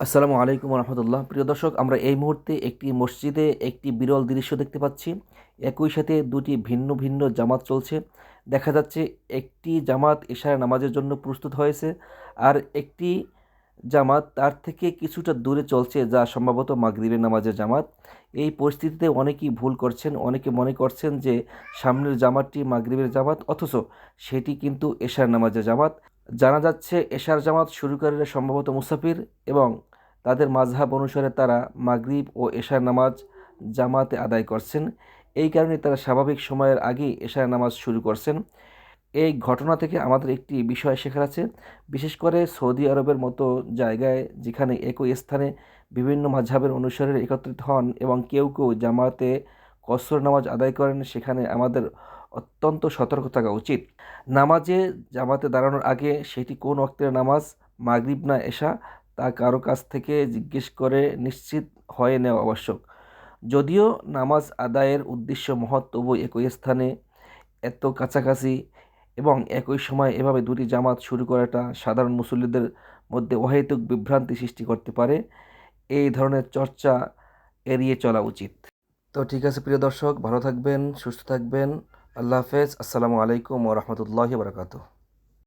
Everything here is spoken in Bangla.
আসসালামু আলাইকুম রহমতুল্লাহ। প্রিয় দর্শক, আমরা এই মুহূর্তে একটি মসজিদে একটি বিরল দৃশ্য দেখতে পাচ্ছি। একই সাথে দুটি ভিন্ন ভিন্ন জামাত চলছে। দেখা যাচ্ছে একটি জামাত এশার নামাজের জন্য প্রস্তুত হয়েছে আর একটি জামাত তার থেকে কিছুটা দূরে চলছে, যা সম্ভবত মাগরিবের নামাজের জামাত। এই পরিস্থিতিতে অনেকেই ভুল করছেন, অনেকে মনে করছেন যে সামনের জামাতটি মাগরিবের জামাত, অথচ সেটি কিন্তু এশার নামাজের জামাত। জানা যাচ্ছে এশার জামাত শুরুকারীরা সম্ভবত মুসাফির এবং তাদের মাঝহাব অনুসারে তারা মাগরিব ও এশার নামাজ জামাতে আদায় করছেন। এই কারণে তারা স্বাভাবিক সময়ের আগেই এশার নামাজ শুরু করছেন। এই ঘটনা থেকে আমাদের একটি বিষয় শেখার আছে। বিশেষ করে সৌদি আরবের মতো জায়গায় যেখানে একই স্থানে বিভিন্ন মাঝহাবের অনুসারে একত্রিত হন এবং কেউ কেউ জামাতে কসর নামাজ আদায় করেন, সেখানে আমাদের অত্যন্ত সতর্ক থাকা উচিত। নামাজে জামাতে দাঁড়ানোর আগে সেটি কোন অক্তের নামাজ? মাগরিব না এসা তা কারও কাছ থেকে জিজ্ঞেস করে নিশ্চিত হয়ে নেওয়া আবশ্যক। যদিও নামাজ আদায়ের উদ্দেশ্য মহৎ, তবু একই স্থানে এত কাছাকাছি এবং একই সময় এভাবে দুটি জামাত শুরু করাটা সাধারণ মুসল্লিদের মধ্যে অহেতুক বিভ্রান্তি সৃষ্টি করতে পারে। এই ধরনের চর্চা এড়িয়ে চলা উচিত। তো ঠিক আছে প্রিয় দর্শক, ভালো থাকবেন, সুস্থ থাকবেন। আল্লাহ হাফেজ আসসালামু আলাইকুম ও রহমতুল্লাহ বারকাতুহ।